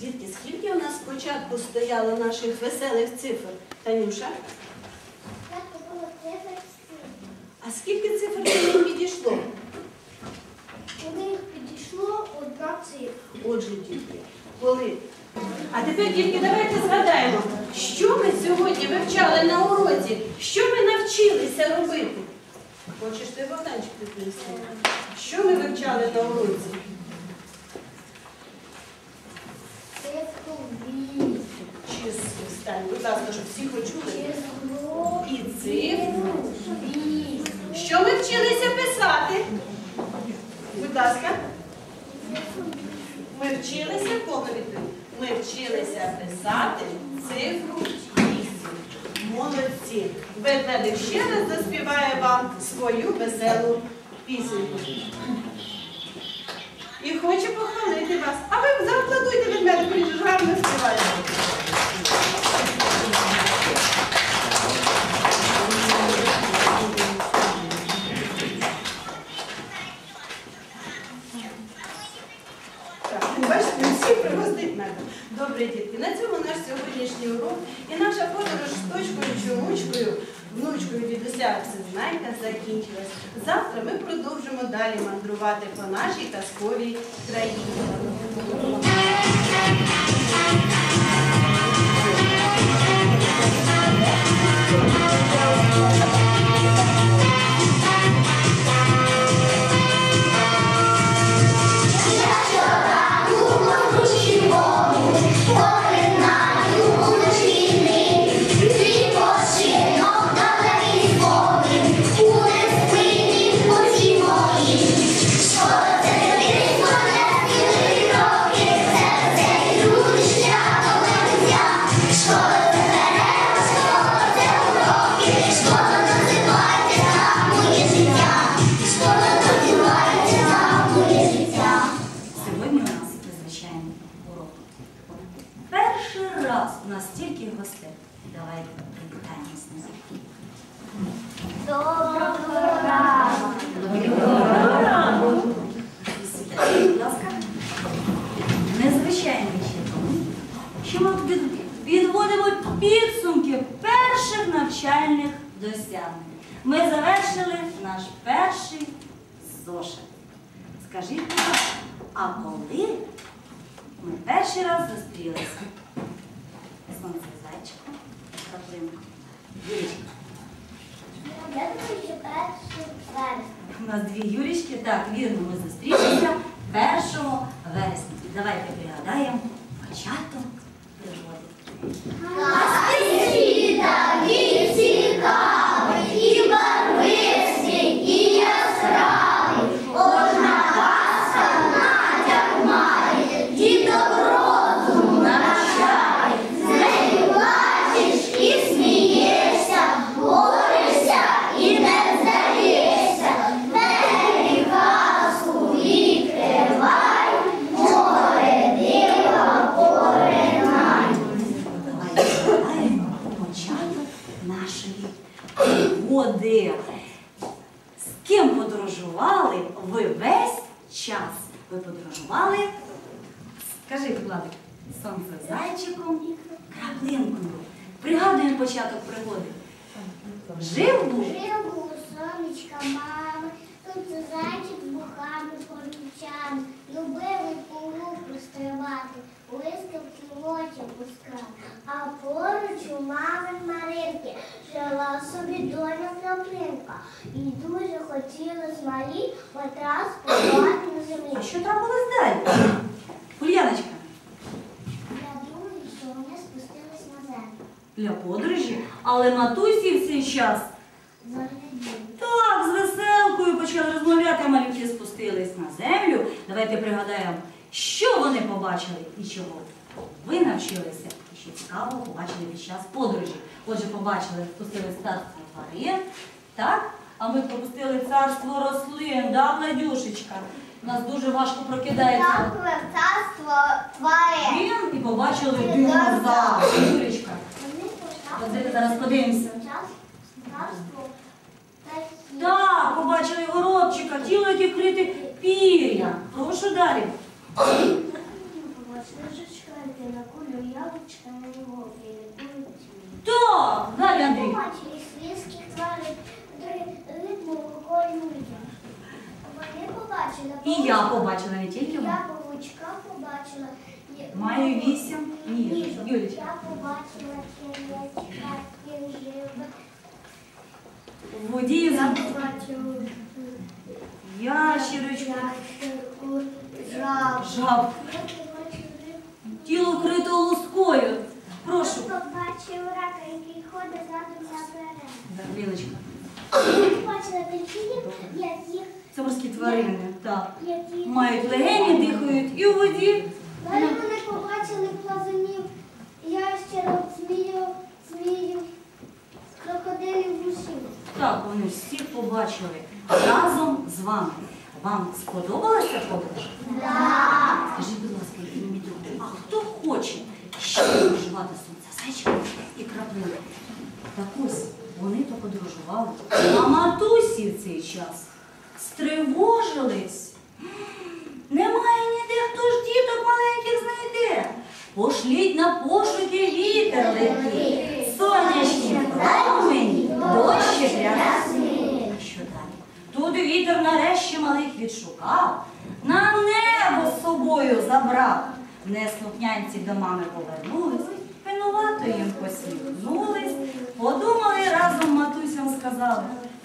Дітки, скільки у нас спочатку стояло наших веселих цифр? Танюша? А скільки цифр до них підійшло? У них підійшло одна цифра. Отже, дітки, коли. А тепер, дітки, давайте згадаємо, що ми сьогодні вивчали на уроці, що ми навчилися робити. Хочеш ти Богданчик відповісти? Що ми вивчали на уроці? Цифру вісім. Число, будь ласка, щоб всі почули. І цифру. Що ми вчилися писати? Будь ласка. Ми вчилися відповідь? Ми вчилися писати цифру 8. Молодці. Ведмедик ще раз заспіває вам свою веселу пісеньку. І хоче похвалити вас. А ви зааплодуйте ведмедику, гарно співає. Так, бачите, всі пригостить медом. Добре, дітки, на цьому наш сьогоднішній урок і наша подорож з точкою чумучкою, внучкою дідуся Всезнайка закінчилась. Завтра ми продовжимо далі мандрувати по нашій казковій країні. Досягнень. Ми завершили наш перший зошит. Скажіть, будь ласка, а коли ми перший раз зустрілися? Сонце зайчиком, Каплинко. Юрічка. Я. У нас дві Юрічки, так, вірно, ми зустрілися 1 вересня. І давайте пригадаємо початок пригоди. Світа подорожували ви весь час? Ви подорожували? Скажи, Владик, сонце зайчиком, і краплинкою. Пригадуємо початок пригоди. Жив був Жив був сонечка мами, тут зайчик бухами поручами, любив у полу пристривати, блискавки в очі пускав. А поруч у мами Маринки жила собі доня краплинка. І дуже хотілось малій матрас побувати на землі. А що трапилось далі? Ульяночка, Я думаю, що вони спустились на землю. для подорожі, але матусі в цей час Загляділи. так з веселкою почали розмовляти, а малюки спустились на землю. Давайте пригадаємо, що вони побачили і чого ви навчилися. І що цікавого побачили під час подорожі. Отже, побачили, спустили царство тварин, так? А ми пропустили царство рослин, да, Владюшечка? У нас дуже важко прокидається. царство тварин. І побачили динозавр. Юрічка, оце зараз подивимося. Царство. Так, побачили горобчика, тіло, яке вкрите пір'я. Прошу далі. Так, далі, Андрій. Побачили свійських тварин, риб молоко і людям. Вони побачили. І я побачила не тільки Я вона. павучка побачила. Маю вісім. Ніжок. Юлічка. Я побачила черв'ячка, кінжив. В воді Я за побачила ящерочку, жаб. жаб, тіло вкрито лускою. Прошу. Я побачив рака, який ходить задом наперед. Лілочка. Я побачила дельфінів, яких Це морські тварини. Так. Мають легені, дихають і у воді. Далі вони побачили плазунів, побачили разом з вами. Вам сподобалася подорож? Так. Скажіть, будь ласка, друг, а хто хоче ще подорожувати сонце зайчика і краплинку? Так ось вони то подорожували, а матусі в цей час стривожились. Немає ніде, хто ж діток маленьких знайде. Пошліть на пошуки вітер летить, сонячні промені, дощі рясні. Тут вітер нарешті малих відшукав, на небо з собою забрав. Неслухнянці до мами повернулись, винувато їм посміхнулись, подумали разом матусям сказали,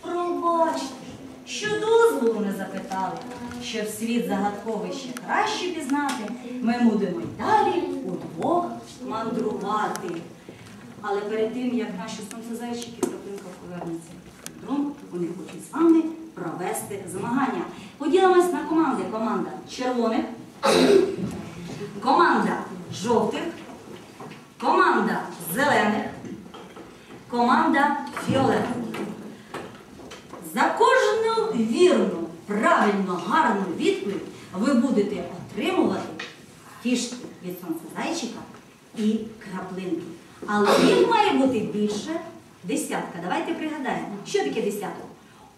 пробачте, що дозволу не запитали, щоб світ загадковий ще краще пізнати, ми будемо й далі удвох мандрувати. Але перед тим, як наші сонцезайчики краплинка повернеться додому, вони хочуть з вами провести змагання. Поділимось на команди. Команда червоних, команда жовтих, команда зелених, команда фіолетових. За кожну вірну, правильно, гарну відповідь ви будете отримувати фішки від сонцезайчика і краплинки. Але їх має бути більше десятка. Давайте пригадаємо, що таке десяток?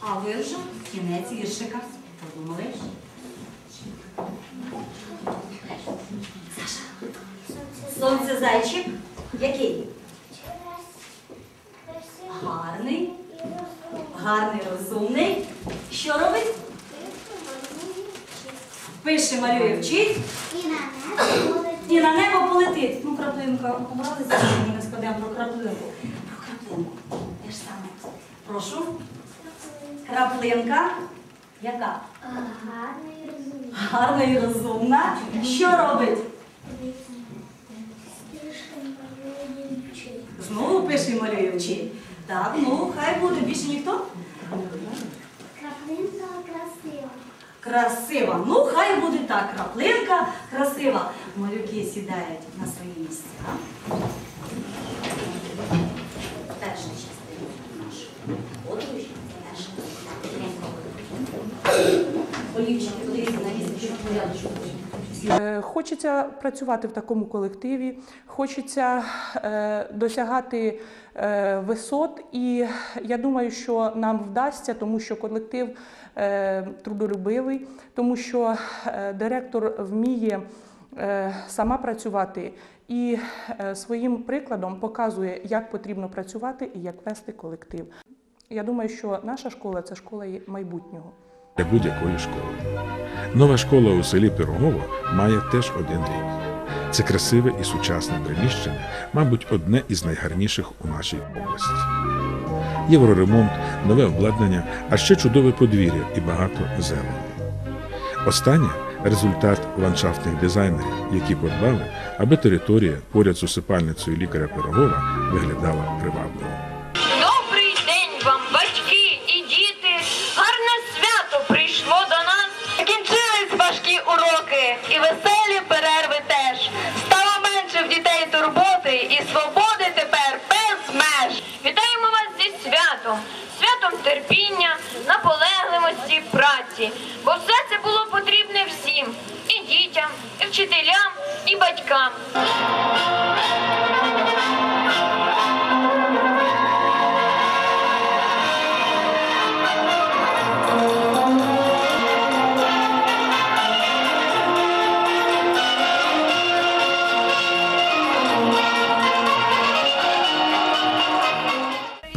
А ви вже кінець віршика. Подумали? Саша. Сонце зайчик. Який? Гарний. Гарний, розумний. Що робить? Пише, малює, вчить. І на небо полетить. І на. Ну, краплинка, образиться, що ми не складемо про краплинку. Про краплинку. Те ж саме. Прошу. Краплинка Яка? Гарно і розумно. Гарна і розумна. Що робить? Знову пише і малює вчить. Так, ну хай буде більше ніхто. Краплинка красива. Красива. Ну, хай буде так. Краплинка красива. Малюки сідають на свої місця. Перша частина подивіться на порядочку. Е, Хочеться працювати в такому колективі, хочеться е, досягати е, висот, і я думаю, що нам вдасться, тому що колектив трудолюбивий, тому що е, директор вміє е, сама працювати і е, своїм прикладом показує, як потрібно працювати і як вести колектив. Я думаю, що наша школа це школа майбутнього. для будь-якої школи. Нова школа у селі Пирогово має теж один рік. Це красиве і сучасне приміщення, мабуть, одне із найгарніших у нашій області. Євроремонт, нове обладнання, а ще чудове подвір'я і багато зелені. Останнє результат ландшафтних дизайнерів, які подбали, аби територія поряд з усипальницею лікаря Пирогова виглядала привабливо. Терпіння, наполегливості, праці. Бо все це було потрібне всім і дітям, і вчителям, і батькам.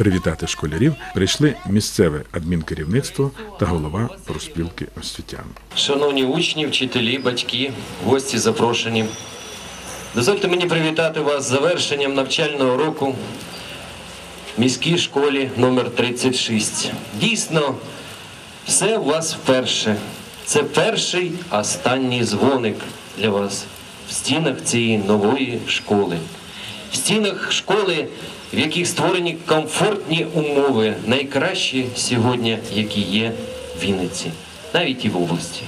Привітати школярів прийшли місцеве адмінкерівництво та голова профспілки освітян. Шановні учні, вчителі, батьки, гості запрошені. Дозвольте мені привітати вас з завершенням навчального року в міській школі номер 36. Дійсно, все у вас вперше. Це перший останній дзвоник для вас в стінах цієї нової школи. В стінах школи, в яких створені комфортні умови, найкращі сьогодні, які є в Вінниці, навіть і в області.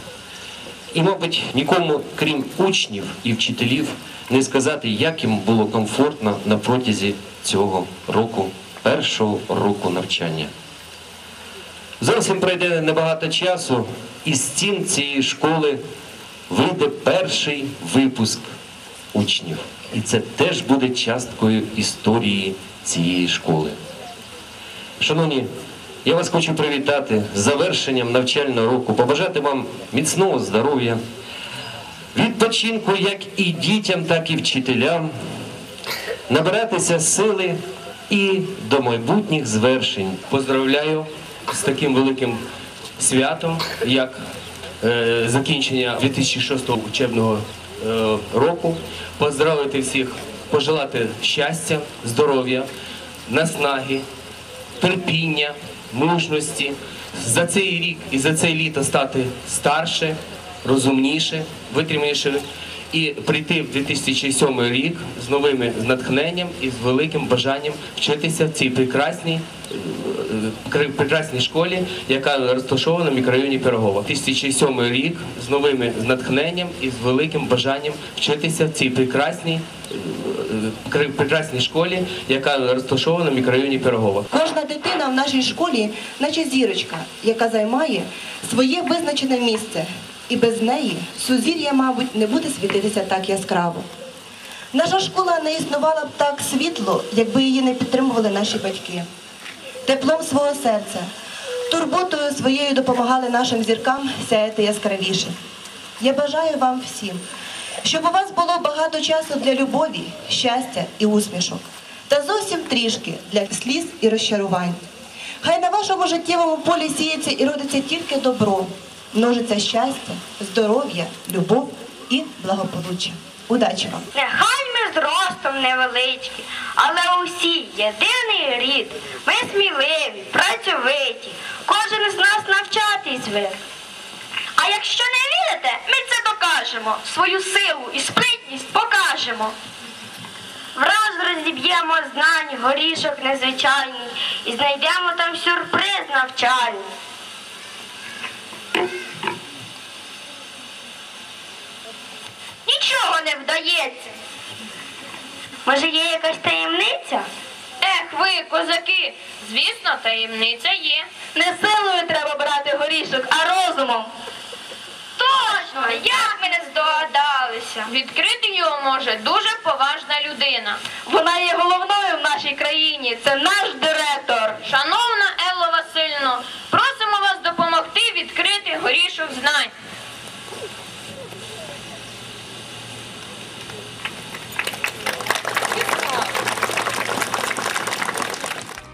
І, мабуть, нікому, крім учнів і вчителів, не сказати, як їм було комфортно на протязі цього року, першого року навчання. Зовсім пройде небагато часу, і з стін цієї школи вийде перший випуск учнів. І це теж буде часткою історії цієї школи. Шановні, я вас хочу привітати з завершенням навчального року, побажати вам міцного здоров'я, відпочинку як і дітям, так і вчителям, набиратися сили і до майбутніх звершень. Поздравляю з таким великим святом, як е, закінчення 2006 учебного е, року. Поздравити всіх, пожелати щастя, здоров'я, наснаги, терпіння, мужності. За цей рік і за це літо стати старше, розумніше, витриманіше і прийти в 2007 рік з новими з натхненням і з великим бажанням вчитися в цій прекрасній е, прекрасній школі, яка розташована в мікрорайоні Пирогова. 2007 рік з новими з натхненням і з великим бажанням вчитися в цій прекрасній е, прекрасній школі, яка розташована в мікрорайоні Пирогова. Кожна дитина в нашій школі, наче зірочка, яка займає своє визначене місце, і без неї сузір'я, мабуть, не буде світитися так яскраво. Наша школа не існувала б так світло, якби її не підтримували наші батьки. Теплом свого серця, турботою своєю допомагали нашим зіркам сяяти яскравіше. Я бажаю вам всім, щоб у вас було багато часу для любові, щастя і усмішок, та зовсім трішки для сліз і розчарувань. Хай на вашому життєвому полі сіється і родиться тільки добро, множиться щастя, здоров'я, любов і благополуччя. Удачі вам! Нехай ми зростом невеличкі, але усі єдиний рід. Ми сміливі, працьовиті, кожен з нас навчатись ви. А якщо не вірите, ми це докажемо, свою силу і спритність покажемо. Враз розіб'ємо знань, горішок незвичайний і знайдемо там сюрприз навчальний. Нічого не вдається. Може, є якась таємниця? Ех, ви, козаки, звісно, таємниця є. Не силою треба брати горішок, а розумом. Точно, як ми не здогадалися. Відкрити його може дуже поважна людина. Вона є головною в нашій країні. Це наш директор. Шановна Елло Васильівно, просимо вас допомогти відкрити горішок знань.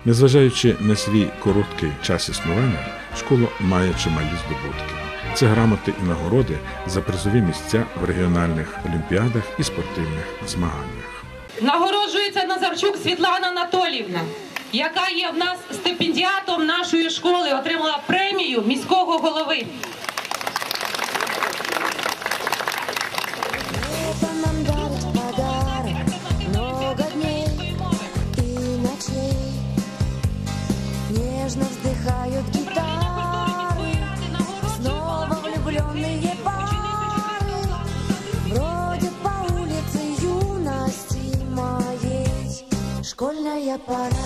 Незважаючи на свій короткий час існування, школа має чималі здобутки. Це грамоти і нагороди за призові місця в регіональних олімпіадах і спортивних змаганнях. Нагороджується Назарчук Світлана Анатоліївна, яка є в нас стипендіатом нашої школи, отримала премію міського голови. para